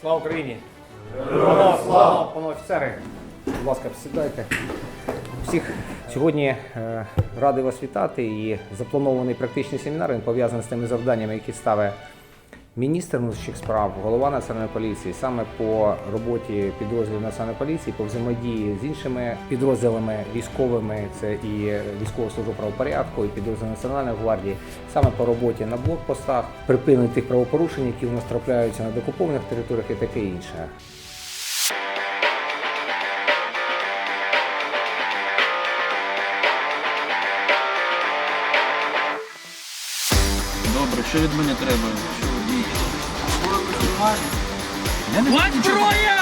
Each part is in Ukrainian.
Слава Україні! Героям слава! Пане офіцери, будь ласка, сідайте. Всіх сьогодні е, радий вас вітати і запланований практичний семінар він пов'язаний з тими завданнями, які ставить міністр внутрішніх справ, голова національної поліції саме по роботі підрозділів національної поліції, по взаємодії з іншими підрозділами військовими, це і військова служба правопорядку, і підрозділи Національної гвардії, саме по роботі на блокпостах, припинення тих правопорушень, які у нас трапляються на докупованих територіях і таке інше. Добре, що від мене треба? Що вмієш? Я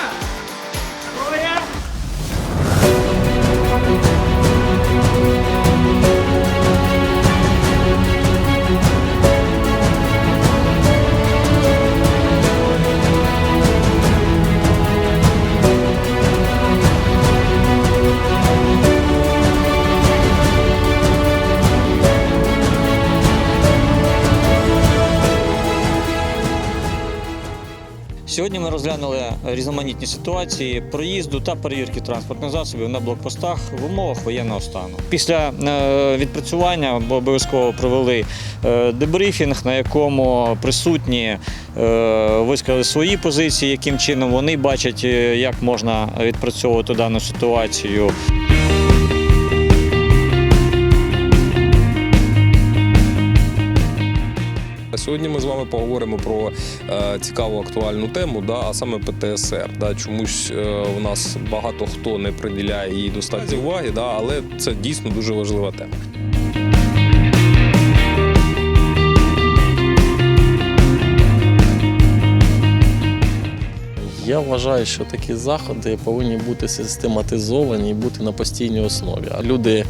Сьогодні ми розглянули різноманітні ситуації проїзду та перевірки транспортних засобів на блокпостах в умовах воєнного стану. Після е, відпрацювання обов'язково провели е, дебрифінг, на якому присутні е, висказали свої позиції, яким чином вони бачать, як можна відпрацьовувати дану ситуацію. Сьогодні ми з вами поговоримо про е, цікаву актуальну тему, да, а саме ПТСР. Да. Чомусь е, у нас багато хто не приділяє їй достатньо уваги, да, але це дійсно дуже важлива тема. Я вважаю, що такі заходи повинні бути систематизовані і бути на постійній основі. Люди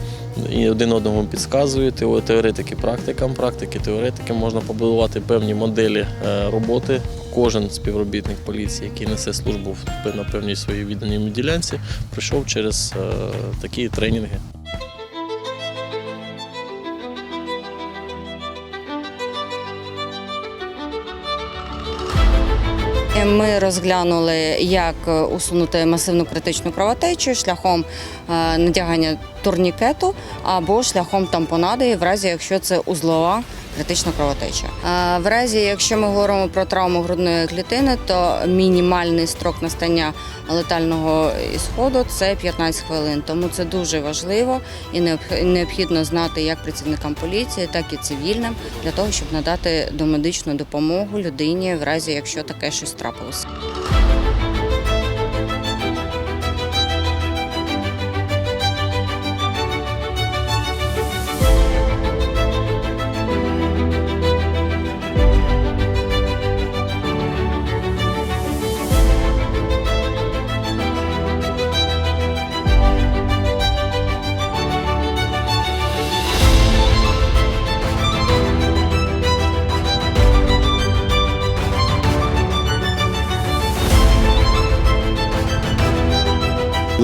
і один одному підказують, теоретики практикам, практики теоретики можна побудувати певні моделі е, роботи. Кожен співробітник поліції, який несе службу на певній своїй відданій ділянці, пройшов через е, такі тренінги. Ми розглянули, як усунути масивну критичну кровотечу шляхом е, надягання турнікету або шляхом тампонади, в разі якщо це узлова критична кровотеча. В разі, якщо ми говоримо про травму грудної клітини, то мінімальний строк настання летального ісходу це 15 хвилин. Тому це дуже важливо і необх- необхідно знати як працівникам поліції, так і цивільним для того, щоб надати домедичну допомогу людині в разі, якщо таке щось трапилося.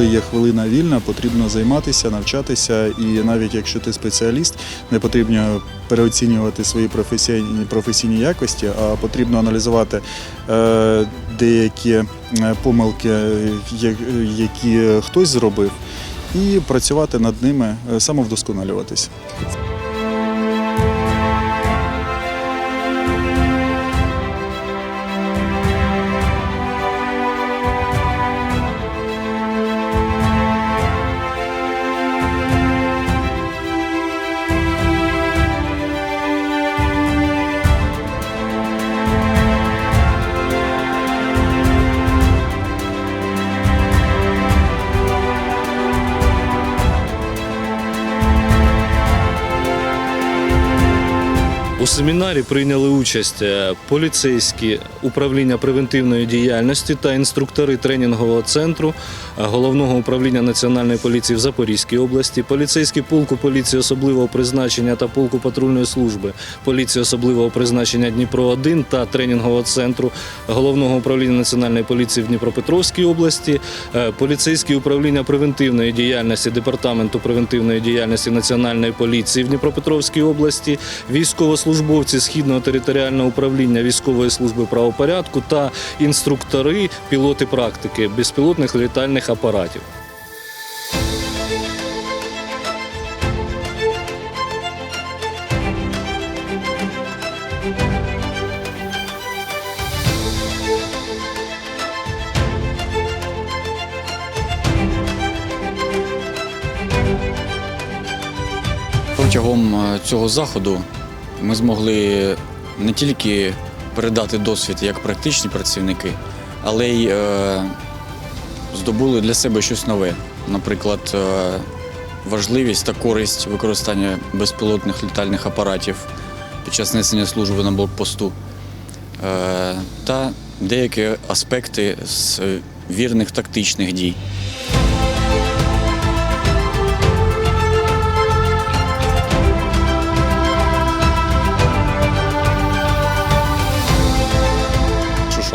Коли є хвилина вільна, потрібно займатися, навчатися, і навіть якщо ти спеціаліст, не потрібно переоцінювати свої професійні професійні якості, а потрібно аналізувати е, деякі е, помилки, які хтось зробив, і працювати над ними, е, самовдосконалюватись. Семінарі прийняли участь е, поліцейські управління превентивної діяльності та інструктори тренінгового центру е, головного управління національної поліції в Запорізькій області, поліцейський полку поліції особливого призначення та полку патрульної служби поліції особливого призначення Дніпро 1 та тренінгового центру головного управління національної поліції в Дніпропетровській області, е, поліцейське управління превентивної діяльності департаменту превентивної діяльності національної поліції в Дніпропетровській області, військовослужбовці службовці східного територіального управління військової служби правопорядку та інструктори, пілоти практики безпілотних літальних апаратів. Протягом е, цього заходу ми змогли не тільки передати досвід як практичні працівники, але й е, здобули для себе щось нове. Наприклад, е, важливість та користь використання безпілотних літальних апаратів під час несення служби на блокпосту е, та деякі аспекти з вірних тактичних дій.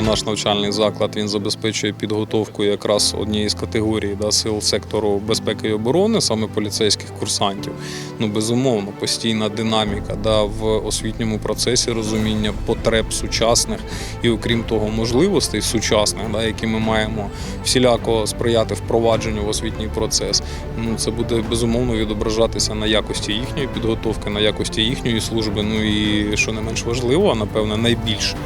Наш навчальний заклад він забезпечує підготовку якраз однієї з категорій да, сил сектору безпеки і оборони, саме поліцейських курсантів. Ну безумовно, постійна динаміка да, в освітньому процесі розуміння потреб сучасних і, окрім того, можливостей сучасних, да, які ми маємо всіляко сприяти впровадженню в освітній процес. Ну це буде безумовно відображатися на якості їхньої підготовки, на якості їхньої служби. Ну і що не менш важливо, а напевне найбільше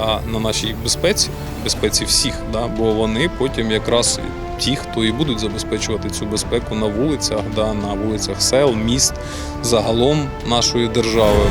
а на нашій безпеці, безпеці всіх, да, бо вони потім якраз ті, хто і будуть забезпечувати цю безпеку на вулицях, да, на вулицях сел, міст, загалом нашої держави.